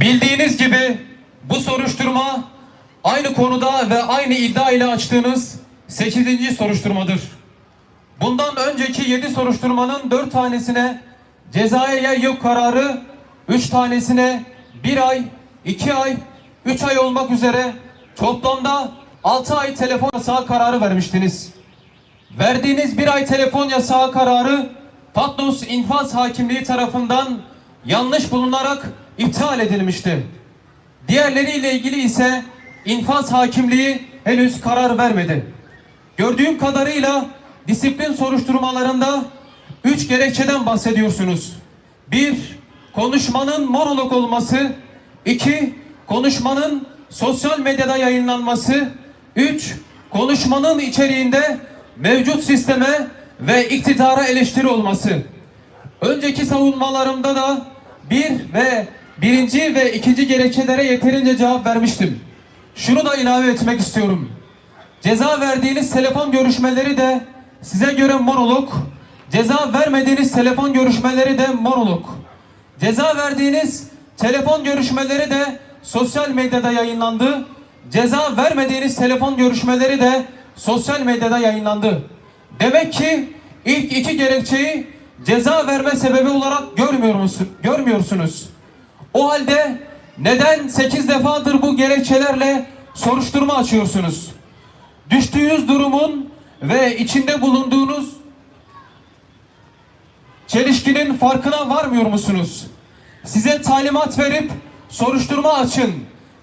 Bildiğiniz gibi bu soruşturma aynı konuda ve aynı iddia ile açtığınız 8. soruşturmadır. Bundan önceki 7 soruşturmanın 4 tanesine cezaya yok kararı, 3 tanesine 1 ay, 2 ay, 3 ay olmak üzere toplamda 6 ay telefon yasağı kararı vermiştiniz. Verdiğiniz bir ay telefon yasağı kararı Patnos İnfaz Hakimliği tarafından yanlış bulunarak iptal edilmişti. Diğerleriyle ilgili ise infaz hakimliği henüz karar vermedi. Gördüğüm kadarıyla disiplin soruşturmalarında üç gerekçeden bahsediyorsunuz. Bir, konuşmanın monolog olması. iki konuşmanın sosyal medyada yayınlanması. Üç, konuşmanın içeriğinde mevcut sisteme ve iktidara eleştiri olması. Önceki savunmalarımda da bir ve birinci ve ikinci gerekçelere yeterince cevap vermiştim. Şunu da ilave etmek istiyorum. Ceza verdiğiniz telefon görüşmeleri de size göre monolog, ceza vermediğiniz telefon görüşmeleri de monolog. Ceza verdiğiniz telefon görüşmeleri de sosyal medyada yayınlandı. Ceza vermediğiniz telefon görüşmeleri de sosyal medyada yayınlandı. Demek ki ilk iki gerekçeyi ceza verme sebebi olarak görmüyor musun, görmüyorsunuz. O halde neden 8 defadır bu gerekçelerle soruşturma açıyorsunuz? Düştüğünüz durumun ve içinde bulunduğunuz çelişkinin farkına varmıyor musunuz? Size talimat verip soruşturma açın.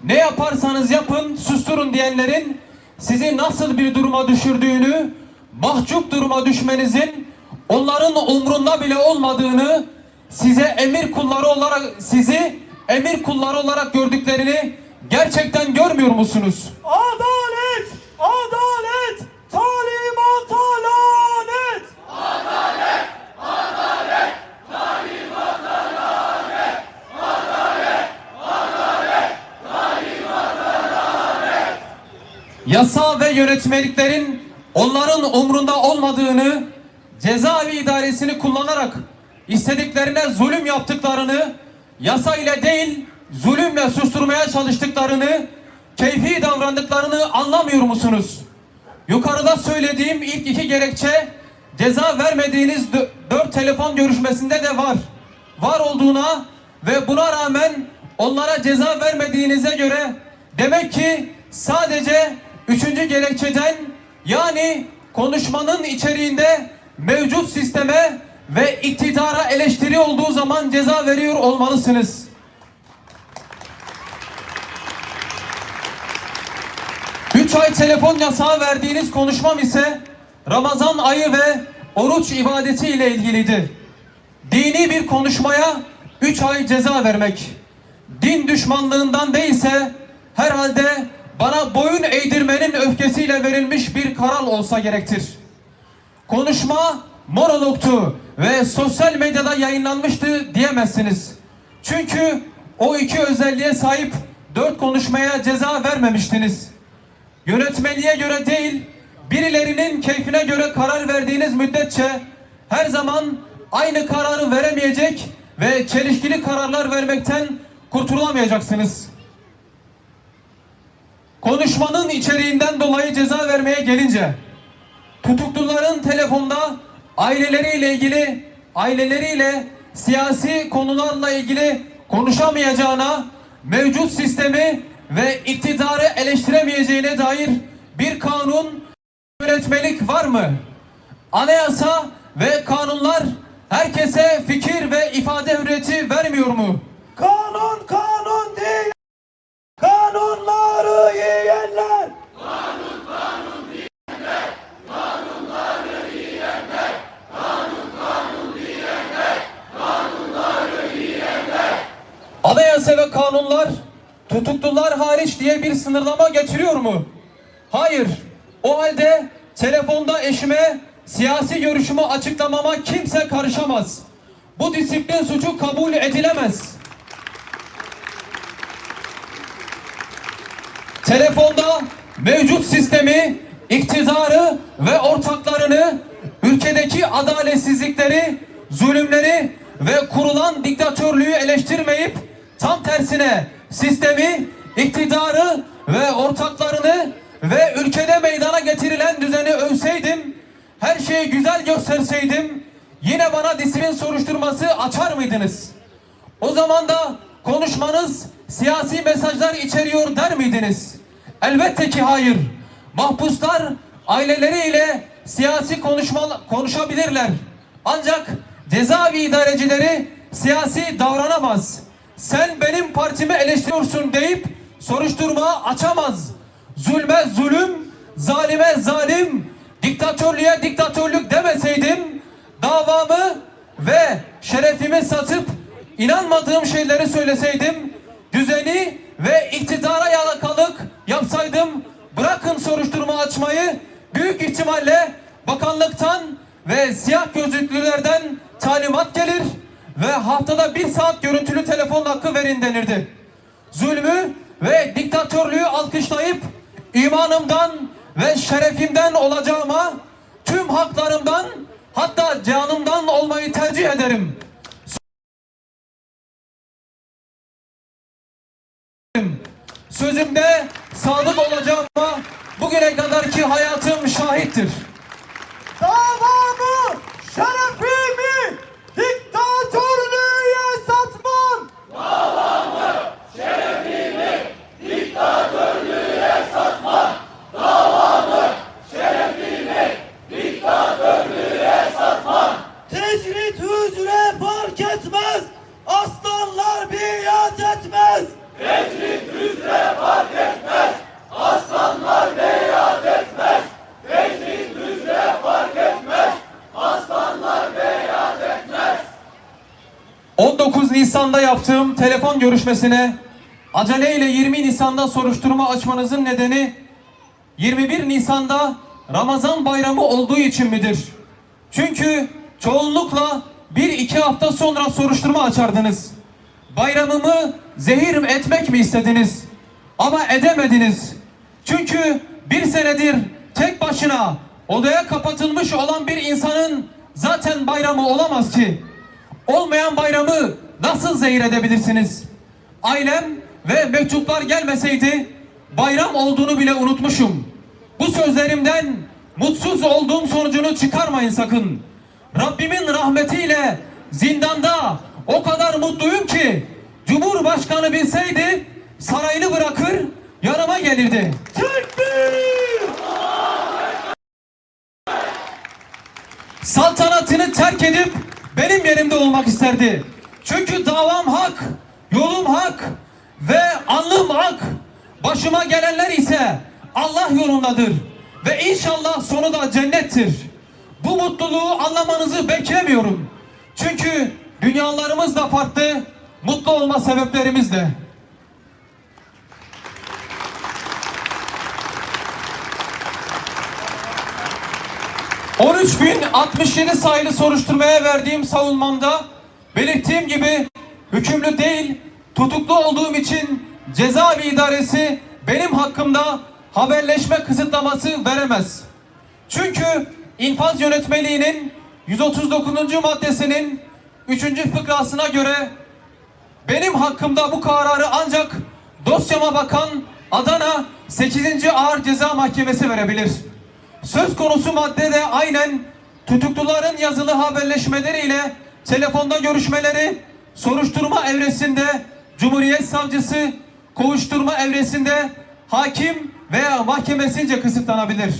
Ne yaparsanız yapın susturun diyenlerin sizi nasıl bir duruma düşürdüğünü, mahcup duruma düşmenizin onların umrunda bile olmadığını, size emir kulları olarak sizi emir kulları olarak gördüklerini gerçekten görmüyor musunuz? Adalet! Adalet! Talimata lanet! yasa ve yönetmeliklerin onların umrunda olmadığını, cezaevi idaresini kullanarak istediklerine zulüm yaptıklarını, yasa ile değil zulümle susturmaya çalıştıklarını, keyfi davrandıklarını anlamıyor musunuz? Yukarıda söylediğim ilk iki gerekçe ceza vermediğiniz dö- dört telefon görüşmesinde de var. Var olduğuna ve buna rağmen onlara ceza vermediğinize göre demek ki sadece üçüncü gerekçeden yani konuşmanın içeriğinde mevcut sisteme ve iktidara eleştiri olduğu zaman ceza veriyor olmalısınız. Üç ay telefon yasağı verdiğiniz konuşmam ise Ramazan ayı ve oruç ibadeti ile ilgiliydi. Dini bir konuşmaya üç ay ceza vermek. Din düşmanlığından değilse herhalde bana boyun eğdirmenin öfkesiyle verilmiş bir karar olsa gerektir. Konuşma monologtu ve sosyal medyada yayınlanmıştı diyemezsiniz. Çünkü o iki özelliğe sahip dört konuşmaya ceza vermemiştiniz. Yönetmeliğe göre değil, birilerinin keyfine göre karar verdiğiniz müddetçe her zaman aynı kararı veremeyecek ve çelişkili kararlar vermekten kurtulamayacaksınız. Konuşmanın içeriğinden dolayı ceza vermeye gelince tutukluların telefonda aileleriyle ilgili aileleriyle siyasi konularla ilgili konuşamayacağına mevcut sistemi ve iktidarı eleştiremeyeceğine dair bir kanun yönetmelik var mı? Anayasa ve kanunlar herkese fikir ve ifade hürriyeti vermiyor mu? Kanun kanun değil! Kanunları yiyenler! Anayasa ve kanunlar tutuklular hariç diye bir sınırlama getiriyor mu? Hayır. O halde telefonda eşime siyasi görüşümü açıklamama kimse karışamaz. Bu disiplin suçu kabul edilemez. Telefonda mevcut sistemi, iktidarı ve ortaklarını, ülkedeki adaletsizlikleri, zulümleri ve kurulan diktatörlüğü eleştirmeyip Tam tersine sistemi, iktidarı ve ortaklarını ve ülkede meydana getirilen düzeni övseydim, her şeyi güzel gösterseydim, yine bana disiplin soruşturması açar mıydınız? O zaman da konuşmanız siyasi mesajlar içeriyor der miydiniz? Elbette ki hayır. Mahpuslar aileleriyle siyasi konuşma, konuşabilirler. Ancak cezaevi idarecileri siyasi davranamaz. Sen benim partimi eleştiriyorsun deyip soruşturma açamaz. Zulme zulüm, zalime zalim, diktatörlüğe diktatörlük demeseydim davamı ve şerefimi satıp inanmadığım şeyleri söyleseydim, düzeni ve iktidara yalakalık yapsaydım, bırakın soruşturma açmayı, büyük ihtimalle bakanlıktan ve siyah gözlüklülerden talimat gelir ve haftada bir saat görüntülü telefon hakkı verin denirdi. Zulmü ve diktatörlüğü alkışlayıp imanımdan ve şerefimden olacağıma tüm haklarımdan hatta canımdan olmayı tercih ederim. Sözümde sadık olacağıma bugüne kadarki hayatım şahittir. Davamı, şerefimi diktatörlüğe satmam. Tecrit hücre fark etmez. Aslanlar biat etmez. etmez. 19 Nisan'da yaptığım telefon görüşmesine aceleyle 20 Nisan'da soruşturma açmanızın nedeni 21 Nisan'da Ramazan bayramı olduğu için midir? Çünkü çoğunlukla bir iki hafta sonra soruşturma açardınız. Bayramımı zehir etmek mi istediniz? Ama edemediniz. Çünkü bir senedir tek başına odaya kapatılmış olan bir insanın zaten bayramı olamaz ki. Olmayan bayramı nasıl zehir edebilirsiniz? Ailem ve mektuplar gelmeseydi bayram olduğunu bile unutmuşum. Bu sözlerimden mutsuz olduğum sonucunu çıkarmayın sakın. Rabbimin rahmetiyle zindanda o kadar mutluyum ki Cumhurbaşkanı bilseydi sarayını bırakır yanıma gelirdi. Tekbir! saltanatını terk edip benim yerimde olmak isterdi. Çünkü davam hak, yolum hak ve alnım hak. Başıma gelenler ise Allah yolundadır ve inşallah sonu da cennettir. Bu mutluluğu anlamanızı beklemiyorum. Çünkü dünyalarımız da farklı, mutlu olma sebeplerimiz de. ...13.067 sayılı soruşturmaya verdiğim savunmamda... ...belirttiğim gibi hükümlü değil... ...tutuklu olduğum için cezaevi idaresi... ...benim hakkımda haberleşme kısıtlaması veremez. Çünkü infaz yönetmeliğinin 139. maddesinin 3. fıkrasına göre benim hakkımda bu kararı ancak dosyama bakan Adana 8. Ağır Ceza Mahkemesi verebilir. Söz konusu madde de aynen tutukluların yazılı haberleşmeleriyle telefonda görüşmeleri, soruşturma evresinde Cumhuriyet Savcısı, kovuşturma evresinde hakim veya mahkemesince kısıtlanabilir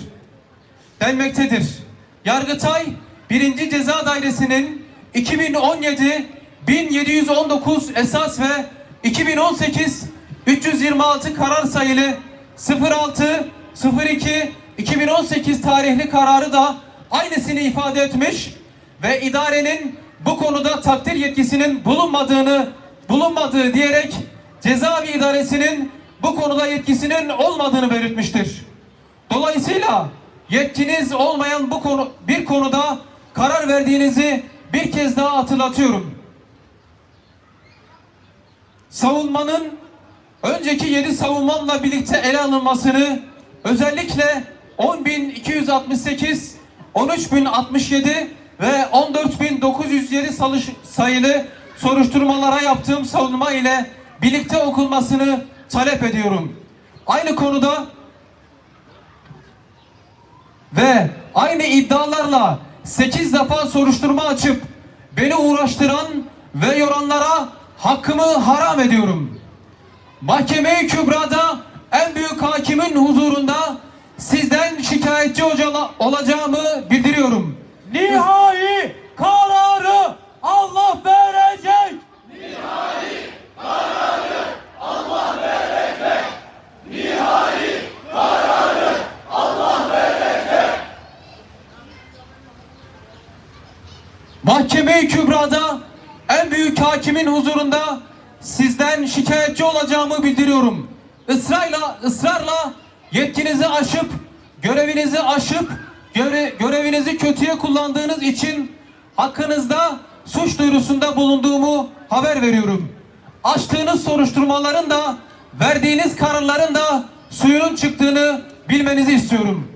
denmektedir. Yargıtay 1. Ceza Dairesi'nin 2017 1719 esas ve 2018 326 karar sayılı 06 02 2018 tarihli kararı da aynısını ifade etmiş ve idarenin bu konuda takdir yetkisinin bulunmadığını bulunmadığı diyerek cezaevi idaresinin bu konuda yetkisinin olmadığını belirtmiştir. Dolayısıyla yetkiniz olmayan bu konu bir konuda karar verdiğinizi bir kez daha hatırlatıyorum. Savunmanın önceki 7 savunmamla birlikte ele alınmasını özellikle 10.268, 13.067 ve 14.907 salış- sayılı soruşturmalara yaptığım savunma ile birlikte okunmasını talep ediyorum. Aynı konuda ve aynı iddialarla 8 defa soruşturma açıp beni uğraştıran ve yoranlara hakkımı haram ediyorum. Mahkeme-i Kübra'da en büyük hakimin huzurunda sizden şikayetçi olacağımı bildiriyorum. Nihai kararı Allah verecek. Mahkeme-i Kübra'da en büyük hakimin huzurunda sizden şikayetçi olacağımı bildiriyorum. Israrla, ısrarla yetkinizi aşıp, görevinizi aşıp, göre- görevinizi kötüye kullandığınız için hakkınızda suç duyurusunda bulunduğumu haber veriyorum. Açtığınız soruşturmaların da, verdiğiniz kararların da suyunun çıktığını bilmenizi istiyorum.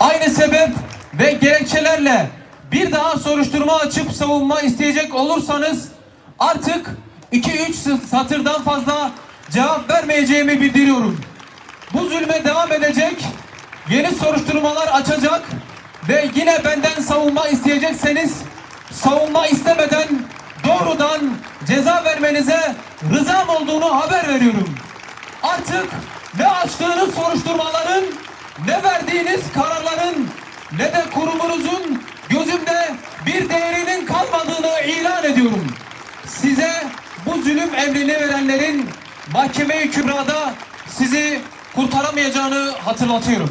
Aynı sebep ve gerekçelerle bir daha soruşturma açıp savunma isteyecek olursanız artık 2-3 satırdan fazla cevap vermeyeceğimi bildiriyorum. Bu zulme devam edecek, yeni soruşturmalar açacak ve yine benden savunma isteyecekseniz savunma istemeden doğrudan ceza vermenize rızam olduğunu haber veriyorum. Artık ne açtığınız soruşturmaların, ne verdiğiniz kararların, ne de kurumunuzun gözümde bir değerinin kalmadığını ilan ediyorum. Size bu zulüm emrini verenlerin mahkeme-i kübrada sizi kurtaramayacağını hatırlatıyorum.